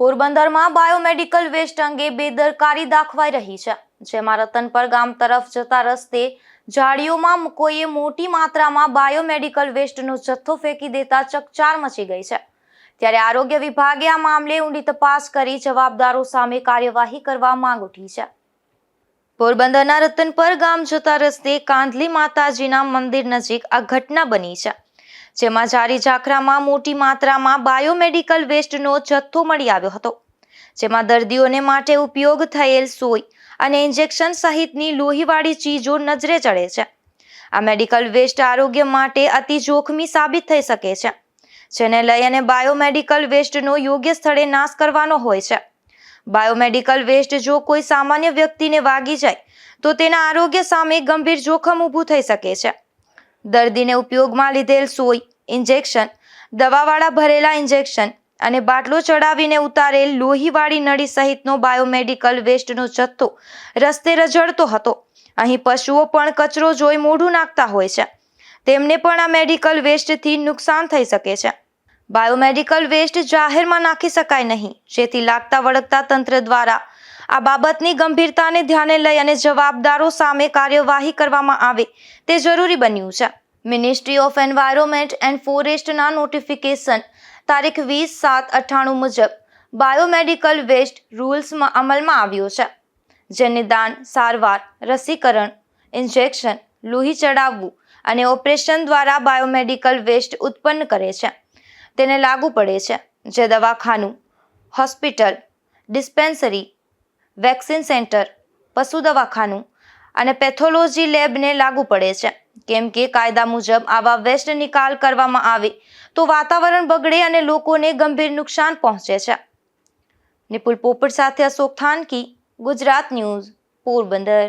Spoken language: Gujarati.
પોરબંદરમાં બાયોમેડિકલ વેસ્ટ અંગે બેદરકારી દાખવાઈ રહી છે, જેમાં રતનપર ગામ તરફ જતા રસ્તે ઝાડીઓમાં કોઈએ મોટી માત્રામાં બાયોમેડિકલ વેસ્ટનો જથ્થો ફેંકી દેતા ચકચાર મચી ગઈ છે. ત્યારે આરોગ્ય વિભાગે આ મામલે ઊંડી તપાસ કરી જવાબદારો સામે કાર્યવાહી કરવા માંગ ઉઠી છે. પોરબંદરના રતનપર ગામ જતા રસ્તે કાંધલી માતાજીના મંદિર નજીક આ ઘટના બની છે. જેમાં જારી ઝાખરામાં મોટી માત્રામાં બાયોમેડિકલ વેસ્ટનો જથ્થો મળી આવ્યો હતો, જેમાં દર્દીઓને માટે ઉપયોગ થયેલ સોય અને ઇન્જેક્શન સહિતની લોહીવાળી ચીજો નજરે ચડે છે. આ મેડિકલ વેસ્ટ આરોગ્ય માટે અતિ જોખમી સાબિત થઈ શકે છે, જેને લઈ અને બાયોમેડિકલ વેસ્ટનો યોગ્ય સ્થળે નાશ કરવાનો હોય છે. બાયોમેડિકલ વેસ્ટ જો કોઈ સામાન્ય વ્યક્તિને વાગી જાય, તો તેના આરોગ્ય સામે ગંભીર જોખમ ઊભું થઈ શકે છે. દર્દીને ઉપયોગમાં લીધેલ સોય ઇન્જેક્શન, દવાવાળા ભરેલા ઇન્જેક્શન અને બાટલો ચડાવીને ઉતારેલ લોહીવાળી નળી સહિતનો બાયોમેડિકલ વેસ્ટનો જથ્થો રસ્તે રઝળતો હતો. અહીં પશુઓ પણ કચરો જોઈ મોઢું નાખતા હોય છે. તેમને પણ આ મેડિકલ વેસ્ટથી નુકસાન થઈ શકે છે. બાયોમેડિકલ વેસ્ટ જાહેરમાં નાખી શકાય નહીં, જેથી લાગતા વળગતા તંત્ર દ્વારા આ બાબતની ગંભીરતાને ધ્યાને લઈ અને જવાબદારો સામે કાર્યવાહી કરવામાં આવે તે જરૂરી બન્યું છે. મિનિસ્ટ્રી ઓફ એન્વાયરોમેન્ટ એન્ડ ફોરેસ્ટના નોટિફિકેશન તારીખ વીસ સાત અઠ્ઠાણું મુજબ બાયોમેડિકલ વેસ્ટ રૂલ્સમાં અમલમાં આવ્યો છે. જે નિદાન સારવાર, રસીકરણ ઇન્જેક્શન લોહી ચડાવવું અને ઓપરેશન દ્વારા બાયોમેડિકલ વેસ્ટ ઉત્પન્ન કરે છે. તેને લાગુ પડે છે જે દવાખાનું હોસ્પિટલ ડિસ્પેન્સરી વેક્સિન સેન્ટર પશુ દવાખાનું અને પેથોલોજી લેબને લાગુ પડે છે. કેમ કે કાયદા મુજબ આવા વેસ્ટ નિકાલ કરવામાં આવે તો વાતાવરણ બગડે અને લોકોને ગંભીર નુકસાન પહોંચે છે. નિપુલ પોપટ સાથે અશોક થાનકી, ગુજરાત ન્યૂઝ, પોરબંદર.